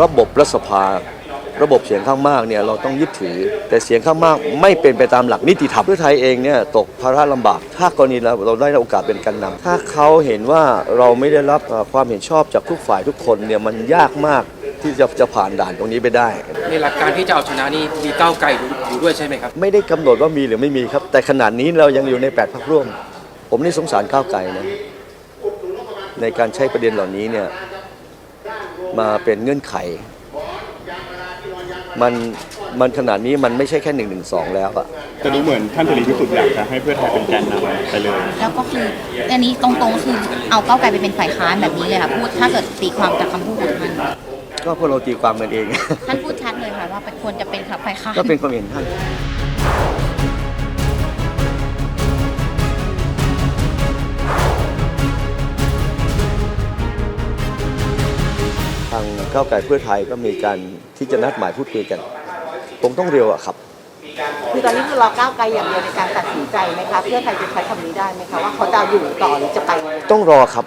ระบบรัฐสภา ระบบเสียงข้างมากเนี่ยเราต้องยึดถือ แต่เสียงข้างมากไม่เป็นไปตามหลักนิติธรรมเพื่อไทยเองเนี่ยตกภาระลำบาก ถ้ากรณีเราเราได้โอกาสเป็นกันนำถ้าเขาเห็นว่าเราไม่ได้รับเอ่อความเห็นชอบจากทุกฝ่ายทุกคนเนี่ยมันยากมากที่จะจะผ่านด่านตรงนี้ไปได้ ในหลักการที่จะเอาชนะนี่มีก้าวไกลอยู่ด้วยใช่ไหมครับ ไม่ได้กำหนดว่ามีหรือไม่มีครับ แต่ขนาดนี้เรายังอยู่ใน8พักร่วม ผมนี่สงสารก้าวไกลนะในการใช้ประเด็นเหล่านี้เนี่ย มาเป็นเงื่อนไข มันมันขนาดนี้มันไม่ใช่แค่หนึ่งหนึ่งสองแล้วอะจะดูเหมือนท่านเสรีพิสุทธิ์อยากจะให้เพื่อไทยเป็นแกนนำไปเลย แล้วก็คืออันนี้ตรงๆคือเอาก้าวไกลไปเป็นฝ่ายค้านแบบนี้เลยค่ะพูดถ้าเกิดตีความจากคำพูดของท่านก็พวกเราตีความกันเองท่านพูดชัดเลยค่ะว่าเป็นควรจะเป็นฝ่ายค้านก็เป็นความเห็นท่าน ก้าวไกลเพื่อไทยก็มีการที่จะนัดหมายพูดคุยกันคงต้องเร็วอะครับ คือตอนนี้คือรอก้าวไกลอย่างเดียวในการตัดสินใจไหมคะเพื่อไทยจะใช้คำนี้ได้ไหมคะว่าเขาจะอยู่ต่อหรือจะไปต้องรอครับ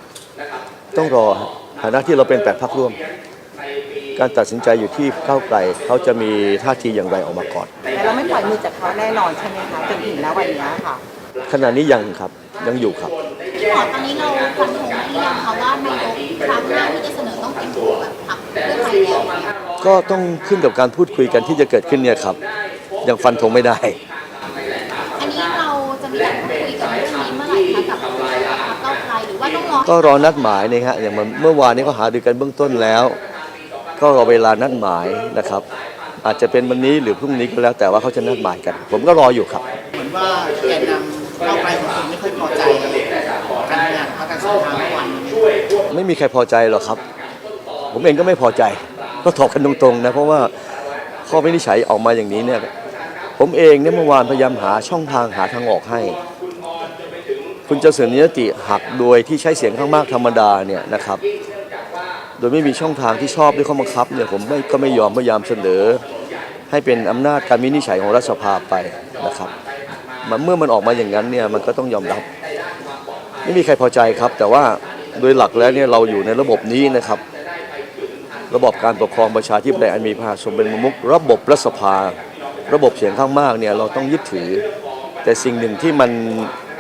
ต้องรอฮะฐานะที่เราเป็นแปดพักร่วม การตัดสินใจอยู่ที่ก้าวไกลเขาจะมีท่าทีอย่างไรออกมาก่อน แต่เราไม่ปล่อยมือจากเขาแน่นอนใช่ไหมคะจนถึงณวันนี้ค่ะขณะนี้ยังครับยังอยู่ครับ พี่หมอตอนนี้เราฟันธงหรือยังคะว่านายก ก็ต้องขึ้นกับการพูดคุยกันที่จะเกิดขึ้นเนี่ยครับ ยังฟันธงไม่ได้ อันนี้เราจะมีการพูดคุยกันเรื่องนี้เมื่อไหร่คะกับพรรคก้าวไกลหรือว่าต้องรอก็รอนัดหมายนะฮะอย่างเมื่อวานนี้ก็หาดูกันเบื้องต้นแล้ว ก็รอเวลานัดหมายนะครับ อาจจะเป็นวันนี้หรือพรุ่งนี้ก็แล้วแต่ว่าเขาจะนัดหมายกัน ผมก็รออยู่ครับ เหมือนว่าแกนนำก้าวไกลบางคนไม่ค่อยพอใจการทำงานของพรรคการสภาเมื่อวานนี้ไม่มีใครพอใจหรอกครับ ผมเองก็ไม่พอใจ ก็ตอบกันตรงๆนะเพราะว่าข้อวินิจฉัยออกมาอย่างนี้เนี่ยผมเองเนี่ยเมื่อวานพยายามหาช่องทางหาทางออกให้ คุณจะเสนอยติหักโดยที่ใช้เสียงข้างมากธรรมดาเนี่ยนะครับ โดยไม่มีช่องทางที่ชอบด้วยข้อบังคับเนี่ยผมไม่ก็ไม่ยอมพยายามเสนอ ให้เป็นอำนาจการวินิจฉัยของรัฐสภาไปนะครับมันเมื่อมันออกมาอย่างนั้นเนี่ยมันก็ต้องยอมรับ ไม่มีใครพอใจครับ แต่ว่าโดยหลักแล้วเนี่ยเราอยู่ในระบบนี้นะครับ ระบบการปกครองประชาธิปไตยอันมีประชาชนเป็นประมุขระบบรัฐสภา ระบบเสียงข้างมากเนี่ยเราต้องยึดถือ แต่สิ่งหนึ่งที่มัน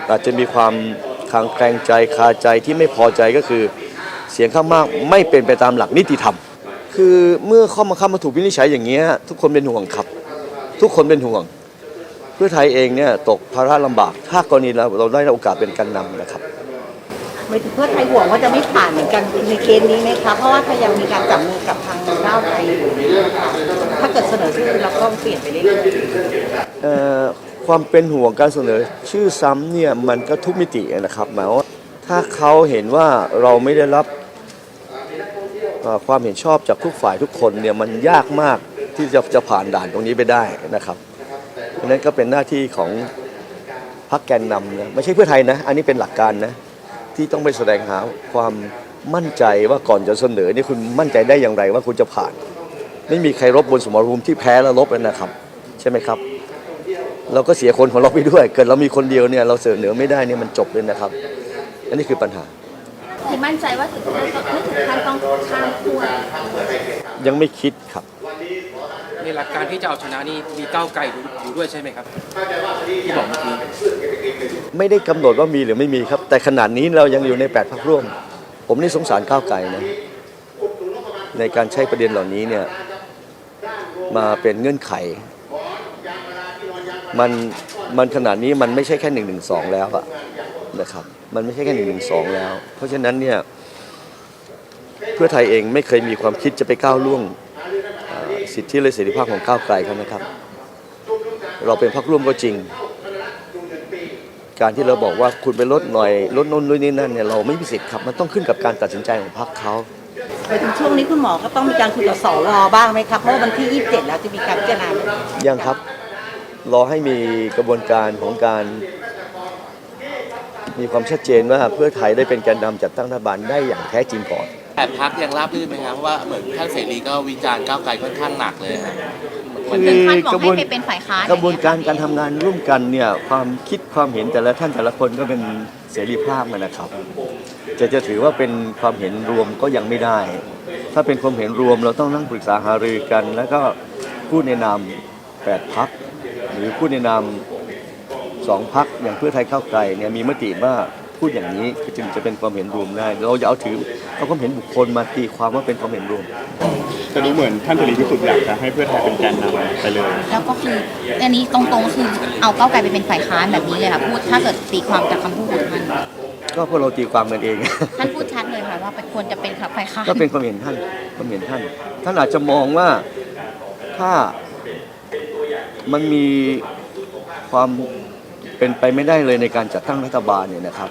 อาจจะมีความคางแคลงใจคาใจที่ไม่พอใจก็คือ เสียงข้างมากไม่เป็นไปตามหลักนิติธรรม คือเมื่อข้อมาคับมาถูกวินิจฉัยอย่างเงี้ยทุกคนเป็นห่วงครับ ทุกคนเป็นห่วง เพื่อไทยเองเนี่ยตกภาระลำบากถ้ากรณีเราเราได้โอกาสเป็นกันนำนะครับ ไม่ถึงเพื่อไทยห่วงว่าจะไม่ผ่านเหมือนกันในเกณฑ์นี้ไหมคะ เพราะว่าถ้ายังมีการจับมือกับทางก้าวไกลอยู่ถ้าเกิดเสนอชื่อเราก็เปลี่ยนไปเรื่อยๆเอ่อความเป็นห่วงการเสนอชื่อซ้ำเนี่ยมันก็ทุกมิตินะครับหมายว่าถ้าเขาเห็นว่าเราไม่ได้รับความเห็นชอบจากทุกฝ่ายทุกคนเนี่ยมันยากมากที่จะจะผ่านด่านตรงนี้ไปได้นะครับดังนั้นก็เป็นหน้าที่ของพรรคแกนนำนะไม่ใช่เพื่อไทยนะ อันนี้เป็นหลักการนะ ที่ต้องไปแสดงหาความมั่นใจว่าก่อนจะเสนอนี่คุณมั่นใจได้อย่างไรว่าคุณจะผ่าน ไม่มีใครรบบนสมรภูมิที่แพ้แล้วรบเลยนะครับ ใช่ไหมครับ เราก็เสียคนของเราไปด้วย เกิดเรามีคนเดียวเนี่ยเราเสนอไม่ได้เนี่ยมันจบเลยนะครับ อันนี้คือปัญหาคือมั่นใจว่าถึงขั้นต้องไม่ถึงขั้นต้องข้ามขั้วยังไม่คิดครับ ในหลักการที่จะเอาชนะนี่มีก้าวไกลอยู่ด้วยใช่ไหมครับที่บอกเมื่อกี้ไม่ได้กำหนดว่ามีหรือไม่มีครับ แต่ขนาดนี้เรายังอยู่ใน8พักร่วม ผมนี่สงสารก้าวไกลนะในการใช้ประเด็นเหล่านี้เนี่ยมาเป็นเงื่อนไข มันมันขนาดนี้มันไม่ใช่แค่หนึ่งหนึ่งสองแล้วอะนะครับ มันไม่ใช่แค่หนึ่งหนึ่งสองแล้ว เพราะฉะนั้นเนี่ยเพื่อไทยเองไม่เคยมีความคิดจะไปก้าวล่วง สิทธิและเสรีภาพของก้าวไกลเขานะครับ เราเป็นพรรคร่วมก็จริง การที่เราบอกว่าคุณไปลดหน่อยลดโน้นลดนี่นั่นเนี่ยเราไม่มีสิทธิ์ครับมันต้องขึ้นกับการตัดสินใจของพรรคเขาไปถึงช่วงนี้คุณหมอก็ต้องมีการคุยกับสวบ้างไหมครับเพราะว่าวันที่ 27 แล้วจะมีการพิจารณายังครับรอให้มีกระบวนการของการมีความชัดเจนว่าเพื่อไทยได้เป็นแกนนำจัดตั้งรัฐบาลได้อย่างแท้จริงก่อน แต่พักยังราบรื่นไหมครับเพราะว่าเหมือนท่านเสรีก็วิจารณ์ก้าวไกลค่อนข้างหนักเลยครับเหมือนถึงขั้นบอกกระบวนให้ไปเป็นฝ่ายค้านกระบวนการการทำงานร่วมกันเนี่ยความคิดความเห็นแต่ละท่านแต่ละคนก็เป็นเสรีภาพนะครับ จะจะถือว่าเป็นความเห็นรวมก็ยังไม่ได้ ถ้าเป็นความเห็นรวมเราต้องนั่งปรึกษาหารือกัน แล้วก็พูดในนามแปดพักหรือพูดในนามสองพักอย่างเพื่อไทยเข้าวไกลเนี่ยมีมติว่า พูดอย่างนี้จึงจะเป็นความเห็นรวมได้ เราอย่าเอาถือเอาความเห็นบุคคลมาตีความว่าเป็นความเห็นรวมแต่ดูเหมือนท่านเสรีพิสุทธิ์อยากจะให้เพื่อไทยเป็นแกนนำไปเลย แล้วก็คืออันนี้ตรงๆคือเอาก้าวไกลไปเป็นฝ่ายค้านแบบนี้เลยค่ะพูดถ้าเกิดตีความจากคำพูดของท่านก็พวกเราตีความกันเอง ท่านพูดชัดเลยค่ะว่าควรจะเป็นฝ่ายค้านก็เป็นความเห็นท่านความเห็นท่าน ท่านอาจจะมองว่าถ้ามันมีความ เป็นไปไม่ได้เลยในการจัดตั้งรัฐบาลเนี่ยนะครับ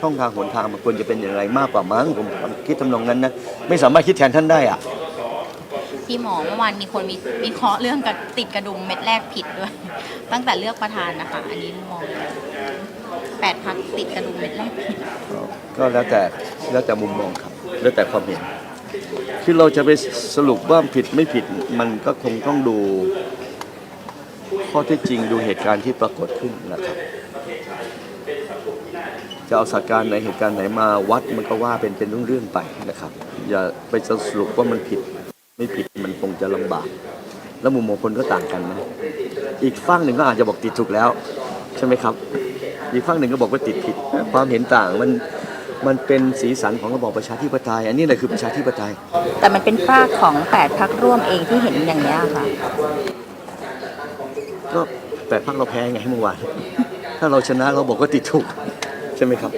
ช่องทางหนทางมันควรจะเป็นอย่างไรมากกว่ามั้งผมคิดทำนองนั้นนะไม่สามารถคิดแทนท่านได้อะพี่หมอเมื่อวานมีคนมีวิเคราะห์เรื่องกับติดกระดุมเม็ดแรกผิดด้วย ตั้งแต่เลือกประธานนะคะ อันนี้มองแปดพักติดกระดุมเม็ดแรกผิดก็แล้วแต่แล้วแต่มุมมองครับ แล้วแต่ความเห็นคือเราจะไปสรุปว่าผิดไม่ผิดมันก็คงต้องดู ข้อเท็จจริงดูเหตุการณ์ที่ปรากฏขึ้นนะครับ จะเอาสถานการณ์ไหนเหตุการณ์ไหนมาวัดมันก็ว่าเป็นเป็นเรื่องๆไปนะครับ อย่าไปสรุปว่ามันผิดไม่ผิดมันคงจะลำบาก แล้วมุมมองคนก็ต่างกันนะอีกฝั่งหนึ่งก็อาจจะบอกติดถูกแล้ว ใช่ไหมครับ อีกฝั่งหนึ่งก็บอกว่าติดผิด ความเห็นต่างมันมันเป็นสีสันของระบอบประชาธิปไตย อันนี้แหละคือประชาธิปไตย แต่มันเป็นฝ้าของแปดพักร่วมเองที่เห็นอย่างนี้ค่ะ แต่พักเราแพ้ไงเมื่อวานถ้าเราชนะเราบอกว่าติดถูกใช่ไหมครับ